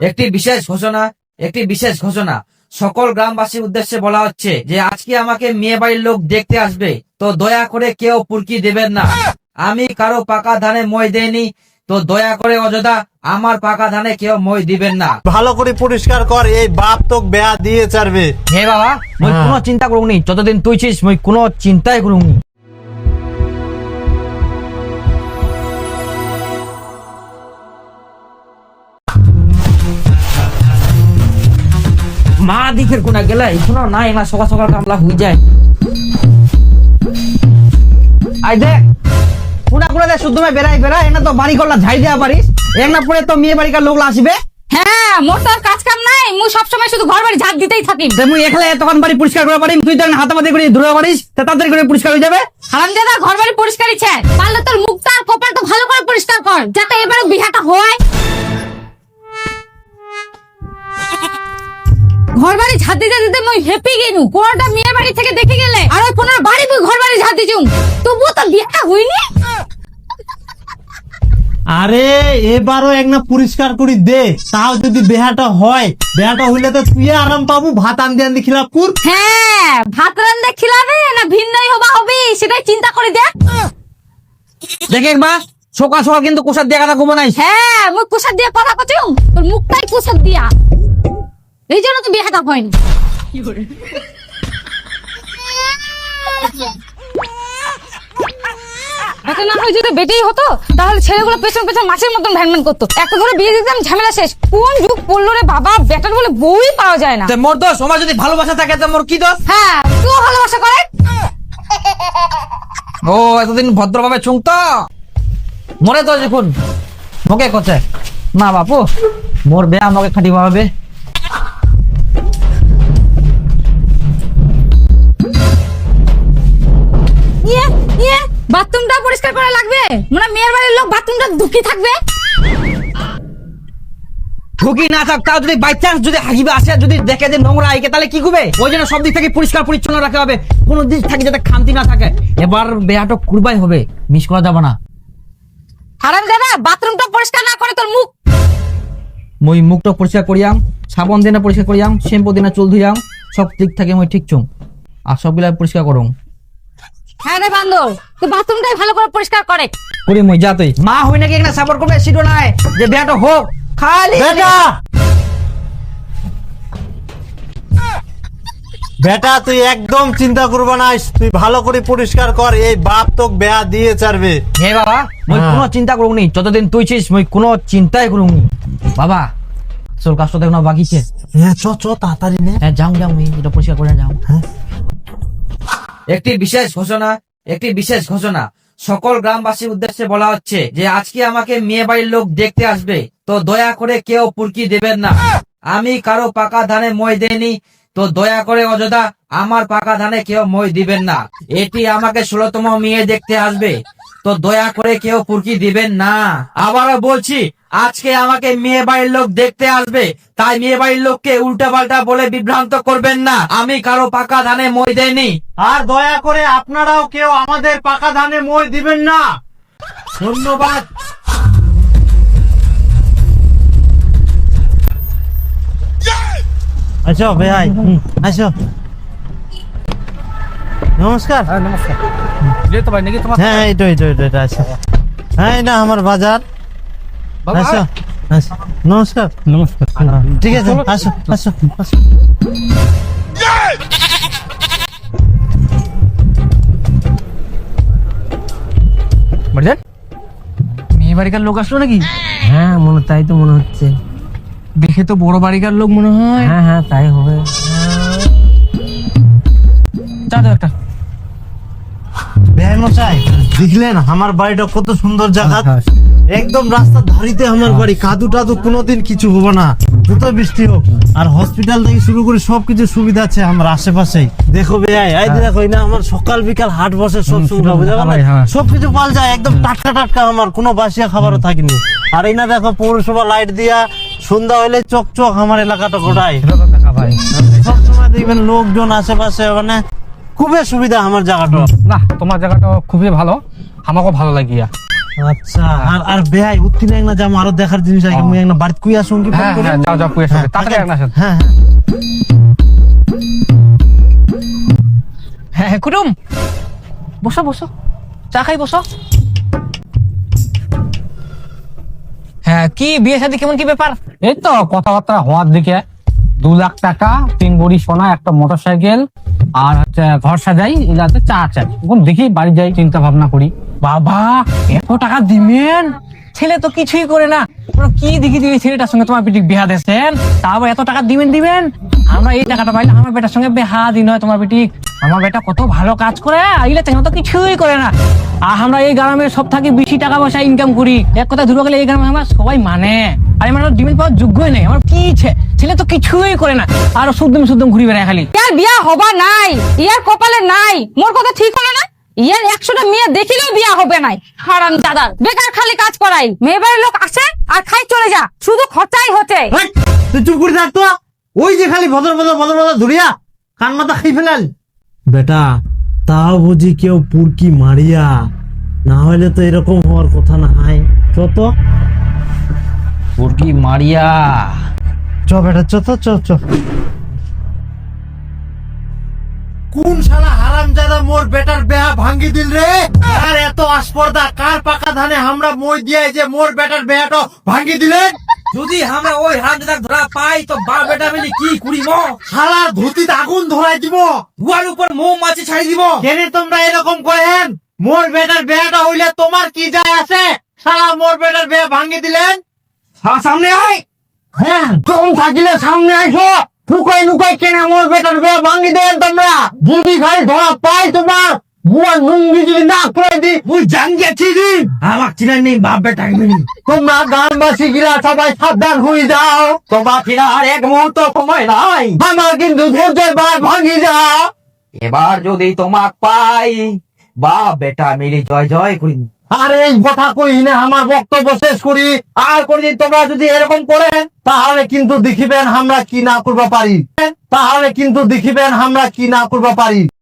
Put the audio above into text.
একটি বিশেষ ঘোষণা একটি বিশেষ ঘোষণা। সকল গ্রামবাসীর উদ্দেশ্যে বলা হচ্ছে যে আজকে আমাকে মেয়ে বাড়ির লোক দেখতে আসবে তো দয়া করে কেউ পুরকি দেবেন না। আমি কারও পাকা ধানে মই দেয়নি তো দয়া করে অযথা আমার পাকা ধানে কেউ মই দিবেন না। ভালো করে পরিষ্কার কর এই বাপ তোক বেয়া দিয়ে চারবে হে বাবা মই হ্যাঁ। কোনো চিন্তা করুনি যতদিন তুই ছিস মই কোনো চিন্তাই করুনি মা দিকের কোনা গেলে এখনও না সকাল সকাল কামলা হয়ে যায়। আই দেখ কোনা কোনা দেখ শুদ্ধ বেড়াই বেড়াই এনা তো বাড়ি করলা ঝাই দেওয়া পারিস এক না পরে তো মেয়ে বাড়িকার লোকলা আসবে? হ্যাঁ মোর তো আর কাজ কাম নাই মু সবসময় শুধু ঘর বাড়ি ঝাঁট দিতেই থাকি। তে মুই একলা তখন বাড়ি পরিষ্কার করে পারিম তুই তখন হাতামাতি করে ধরে পারিস তা তাড়াতাড়ি করে পরিষ্কার হয়ে যাবে। হারামজাদা ঘর বাড়ি পরিষ্কারই ছে। পারলে তোর মুখটা কপাল তো ভালো করে পরিষ্কার কর যাতে এবারে বিহাটা হয়। ঘর বাড়ি ঝাঁট দিতে দিতে মই হেপি গেনু কোনটা মেয়ের বাড়ি থেকে দেখে গেলে আর ওই পুনর বাড়ি মুই ঘর বাড়ি ঝাঁট দিছুম তবুও তো বিহাটা হইনি আরে এবারও এক না পরিষ্কার করে দে। তাও যদি বেহাটা হয় বেহাটা হইলে তো তুই আরাম পাবো ভাত আনতে আনতে খিলাপুর হ্যাঁ ভাত রান্না খিলাবে না ভিন্নই হবা হবে সেটাই চিন্তা করে দেখ। দেখে একবার সকাল সকাল কিন্তু কোষার দিয়ে কথা কমো নাই। হ্যাঁ মুই কুসার দিয়ে কথা কচুম তোর মুখটাই কুসার দিয়া। এই জন্য তো বিহাটা হয়নি। এটা না হয় যদি বেটেই হতো তাহলে ছেলেগুলো পেছন পেছন মাছের মতন ভ্যানম্যান করতো। একটা ধরে বিয়ে দিতাম ঝামেলা শেষ। কোন যুগ পড়ল রে বাবা? বেটার বলে বউই পাওয়া যায় না। মোর দোষ আমার যদি ভালোবাসা থাকে তো মোর কি দোষ? হ্যাঁ ভালোবাসা করে? ও এতদিন ভদ্রভাবে চুংত? মরে তো দেখুন। মোকে করছে না বাপু মোর বে আমাকে খাটি ভাবে। ইয়ে বাথরুমটা পরিষ্কার করা লাগবে? মানে মেয়ের বাড়ির লোক বাথরুমটা দুঃখী থাকবে। ঢুকি না থাক তাও যদি বাই চান্স যদি হাগিবে আসে যদি দেখে যে নোংরা আইকে তাহলে কি করবে? ওই জন্য সব দিক থেকে পরিষ্কার পরিচ্ছন্ন রাখতে হবে। কোনো দিক থেকে যাতে না থাকে। এবার কুরবাই হবে মিস করা যাবে না। হারাম দাদা বাথরুমটা পরিষ্কার না করে তোর মুখ। মই মুখটা পরিষ্কার করিয়াম সাবন দিনে পরিষ্কার করিয়াম শ্যাম্পু দিনে চুল ধুইয়াম সব দিক থেকে মই ঠিক চুম। আর সবগুলা পরিষ্কার করুম। হ্যাঁ রে বান্দর তুই বাথরুমটাই ভালো করে পরিষ্কার করে। করি মই যা তুই। মা হই নাকি একটা সাপোর্ট করবে সিটো নাই। যে বেয়াটো হোক খালি বেটা! বেটা তুই একদম চিন্তা করব না তুই ভালো করে পরিষ্কার কর এই বাপ তোক বেয়া দিয়ে চারবে হে বাবা মই হ্যাঁ। কোনো চিন্তা করুনি যতদিন তুই ছিস মই কোনো চিন্তাই করুনি বাবা চল কাজটা দেখো না বাকি ছে হ্যাঁ চ চ তাড়াতাড়ি নে। হ্যাঁ যাও যাও এটা পরিষ্কার করে যাও। হ্যাঁ। একটি বিশেষ ঘোষণা, একটি বিশেষ ঘোষণা। সকল গ্রামবাসীর উদ্দেশ্যে বলা হচ্ছে যে, আজকে আমাকে মেয়ে বাড়ির লোক দেখতে আসবে। তো দয়া করে কেউ পুরকি দেবেন না। আমি কারও পাকা ধানে মই দেয়নি তো দয়া করে অযথা আমার পাকা ধানে কেউ মই দিবেন না। এটি আমাকে ষোলতম মেয়ে দেখতে আসবে। তো দয়া করে কেউ পুরকি দিবেন না। আবারও বলছি আজকে আমাকে মেয়ে বাড়ির লোক দেখতে আসবে তাই মেয়ে বাড়ির লোককে উল্টা পাল্টা বলে বিভ্রান্ত করবেন না আমি কারও পাকা ধানে মই দেয়নি আর দয়া করে আপনারাও কেউ আমাদের পাকা ধানে মই দিবেন না ধন্যবাদ আচ্ছা ভাই আসো নমস্কার নমস্কার তো হ্যাঁ এইটো এইটো এটা আছে হ্যাঁ এটা আমার বাজার আসো আসো। নমস্কার। নমস্কার। ঠিক আছে আসো আসো আসো। বাড়িতে মেয়ে বাড়িকার লোক আসলো নাকি? হ্যাঁ মনে তাই তো মনে হচ্ছে। দেখে তো বড় বাড়িকার লোক মনে হয়। হ্যাঁ হ্যাঁ তাই হবে। চা দাও একটা। দেখলেন আমার বাড়িটা কত সুন্দর জায়গা? একদম রাস্তার ধারিতে আমার বাড়ি। কাদু টাদু কোনোদিন কিছু হব না। যত বৃষ্টি হোক। আর হসপিটাল থেকে শুরু করে সবকিছু সুবিধা আছে আমার আশেপাশেই। দেখো ভাই এই দেখো না আমার সকাল বিকাল হাট বসে সব সুবিধা বুঝা। সবকিছু পাওয়া যায় একদম টাটকা টাটকা আমার কোনো বাসিয়া খাবারও থাকেনি। আর এই না দেখো পৌরসভা লাইট দিয়া সন্ধ্যা হইলে চকচক আমার এলাকাটা গোটায়। সবসময় দেখবেন লোকজন আশেপাশে মানে খুবই সুবিধা আমার জায়গাটা। না তোমার জায়গাটা খুবই ভালো। আমাকেও ভালো লাগিয়া। আচ্ছা আর আর না না যাম আরও দেখার জিনিস আছে মুই একটা বাড়িতে কুই আসুন কি ফোন হ্যাঁ করে? হ্যাঁ যাও যাও পুয়ে হ্যাঁ, তাড়াতাড়ি তাকে- এক না সাথে হ্যাঁ হ্যাঁ। হ্যাঁ হ্যাঁ কুটুম। বসো বসো। চা খাই বসো। হ্যাঁ কি বিয়ে শাদী কেমন কি ব্যাপার? এই তো কথাবার্তা হওয়ার দিকে দু লাখ টাকা তিন বড়ি সোনা একটা মোটর সাইকেল আর হচ্ছে ঘর সাজাই এগুলাতে চা চাই এখন দেখি বাড়ি যাই, চিন্তা ভাবনা করি। বাবা, এত টাকা দিবেন? ছেলে তো কিছুই করে না। কি দেখি দিবে ছেলেটার সঙ্গে তোমার বিহা দেন তারপর এত টাকা দিবেন দিবেন? আমরা এই টাকাটা পাইলে আমার বেটার সঙ্গে বেহা দিন হয় তোমার পিটিক আমার বেটা কত ভালো কাজ করে এগুলো তেমন তো কিছুই করে না। আর আমরা এই গ্রামে সব থাকি বেশি টাকা পয়সা ইনকাম করি। এক কথা ধরবো গেলে এই গ্রামে আমরা সবাই মানে। আর আমার ডিমেন্ট পাওয়ার যোগ্যই নেই আমার কি ছেলে তো কিছুই করে না। আর শুদ্ধম শুদ্ধম ঘুরি বেড়ায় খালি। ইয়ার বিয়া হবা নাই ইয়ার কপালে নাই। মোর কথা ঠিক হলো না? ইয়ার একশোটা মেয়ে দেখিলেও বিয়া হবে নাই। হারাম দাদার। বেকার খালি কাজ করাই। মেয়ে বাড়ির লোক আসে আর খাই চলে যা। শুধু খরচাই হচ্ছে। তুই চুপ করে থাক তো। ওই যে খালি ভদর ভদর ভদর ভদর ধরিয়া কান মাথা খাই ফেলাল। বেটা তাও বুঝি কেউ পুরকি মারিয়া। না হলে তো এরকম হওয়ার কথা না হাই চ তো। পুরকি মারিয়া। চ বেটা চ তো চ চ। কোন শালা হারাম জাদা মোর বেটার বেহা ভাঙ্গি দিল রে? আর এত আসপর্দা কার পাকা ধানে আমরা মই দিয়ে যে মোর বেটার বেহাটা ভাঙ্গি দিলেন? যদি আমরা ওই হামদাক ধরা পাই তো বাপ বেটা মিলি কি করিব? শালা ধুতিতে আগুন ধরাই দিব। উয়ার উপর মৌমাছি ছাড়ি দিব। কেনে তোমরা এরকম করেন মোর বেটার বেহাটা হইলে তোমার কি যায় আছে? শালা মোর বেটার বেহা ভাঙ্গি দিলেন? সামনে আয়। হ্যাঁ কম থাকিলে সামনে আইসো। লুকাই লুকাই কেনে মোর বেটার বেহা ভাঙ্গি দেন তোমরা? যদি খাই ধরা পাই তোমার। বিজলি না করে দি মুই আমার চিনাই নেই বাপ বেটা তোমরা গ্রামবাসী গিরা সবাই সাবধান হয়ে যাও। তোমার ফিরা আর এক মুহূর্ত সময় নাই। আমার কিন্তু ধৈর্যের বার ভাঙ্গি যাও। এবার যদি তোমাক পাই বাপ বেটা মিলি জয় জয় করি। আর এই কথা কই না আমার বক্তব্য শেষ করি। আর কোনদিন তোমরা যদি এরকম করেন তাহলে কিন্তু দেখিবেন আমরা কি না করতে পারি। তাহলে কিন্তু দেখিবেন আমরা কি না করতে পারি।